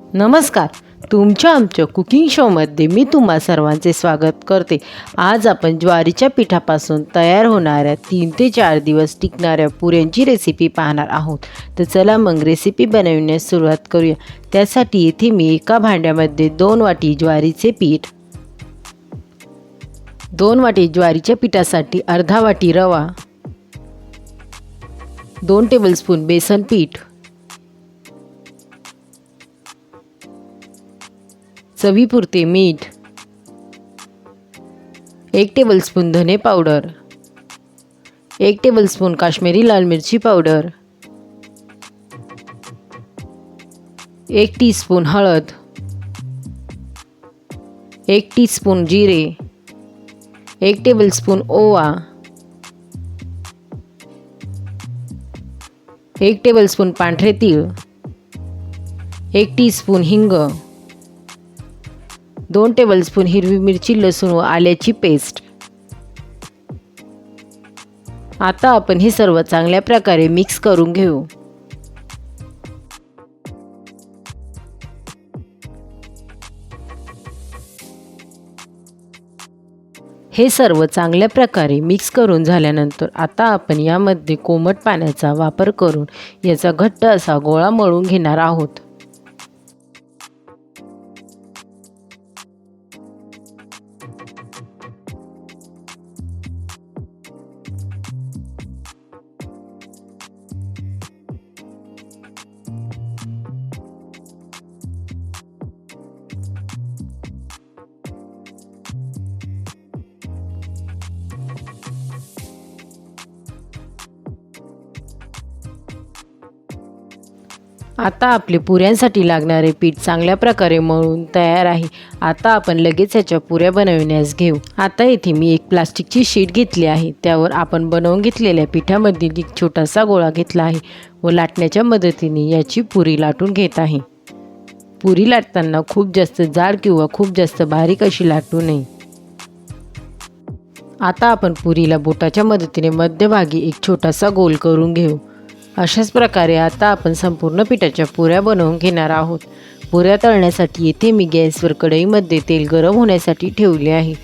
नमस्कार. तुमच्या आमच्या कुकिंग शोमध्ये मी तुम्हा सर्वांचे स्वागत करते. आज आपण ज्वारीच्या पिठापासून तयार होणाऱ्या तीन ते चार दिवस टिकणाऱ्या पुऱ्यांची रेसिपी पाहणार आहोत. तर चला मग रेसिपी बनवण्यास सुरुवात करूया. त्यासाठी येथे मी एका भांड्यामध्ये दोन वाटी ज्वारीचे पीठ दोन वाटी ज्वारीच्या पिठासाठी अर्धा वाटी रवा दोन टेबलस्पून बेसन पीठ चवीपुरते मीठ एक टेबलस्पून धने पावडर एक टेबलस्पून काश्मीरी लाल मिरची पावडर एक टीस्पून हळद एक टीस्पून जिरे एक टेबलस्पून ओवा एक टेबलस्पून पांढरे तीळ एक टीस्पून हिंग दोन टेबलस्पून हिरवी मिरची लसूण व आल्याची पेस्ट आता आपण हे सर्व चांगल्या प्रकारे मिक्स करून घेऊ. हे सर्व चांगल्या प्रकारे मिक्स करून झाल्यानंतर आता आपण यामध्ये कोमट पाण्याचा वापर करून याचा घट्ट असा गोळा मळून घेणार आहोत. आता आपले पुऱ्यांसाठी लागणारे पीठ चांगल्या प्रकारे मळून तयार आहे. आता आपण लगेच ह्याच्या पुऱ्या बनविण्यास घेऊ. आता येथे मी एक प्लास्टिकची शीट घेतली आहे. त्यावर आपण बनवून घेतलेल्या पिठामधील एक छोटासा गोळा घेतला आहे व लाटण्याच्या मदतीने याची पुरी लाटून घेत आहे. पुरी लाटताना खूप जास्त जाड किंवा खूप जास्त बारीक अशी लाटू नये. आता आपण पुरीला बोटाच्या मदतीने मध्यभागी एक छोटासा गोल करून घेऊ. अशाच प्रकारे आता आपण संपूर्ण पिठाच्या पुऱ्या बनवून घेणार आहोत. पुऱ्या तळण्यासाठी येथे मी गॅसवर कढईमध्ये तेल गरम होण्यासाठी ठेवले आहे.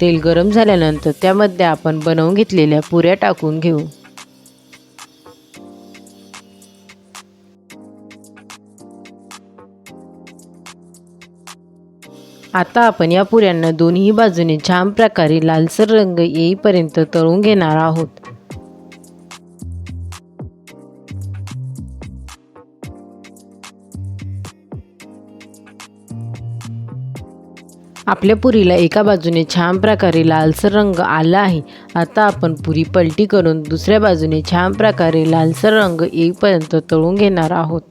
तेल गरम झाल्यानंतर त्यामध्ये आपण बनवून घेतलेल्या पुऱ्या टाकून घेऊ. आता आपण या पुऱ्यांना दोन्ही बाजूने छान प्रकारे लालसर रंग येईपर्यंत तळून घेणार आहोत. आपल्या पुरीला एका बाजूने छान प्रकारे लालसर रंग आला आहे. आता आपण पुरी पलटी करून दुसऱ्या बाजूने छान प्रकारे लालसर रंग येईपर्यंत तळून घेणार आहोत.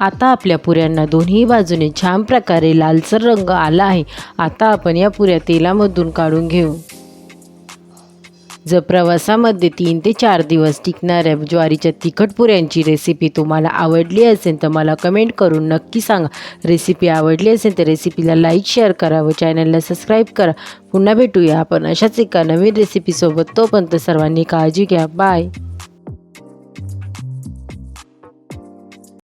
आता आपल्या पुऱ्यांना दोन्ही बाजूने छान प्रकारे लालसर रंग आला आहे. आता आपण या पुऱ्या तेलामधून काढून घेऊ. जर प्रवासामध्ये तीन ते चार दिवस टिकणाऱ्या ज्वारीच्या तिखट पुऱ्यांची रेसिपी तुम्हाला आवडली असेल तर मला कमेंट करून नक्की सांगा. रेसिपी आवडली असेल तर रेसिपीला लाईक शेअर करा व चॅनलला सबस्क्राईब करा. पुन्हा भेटूया आपण अशाच एका नवीन रेसिपीसोबत तोपर्यंत सर्वांनी काळजी घ्या. बाय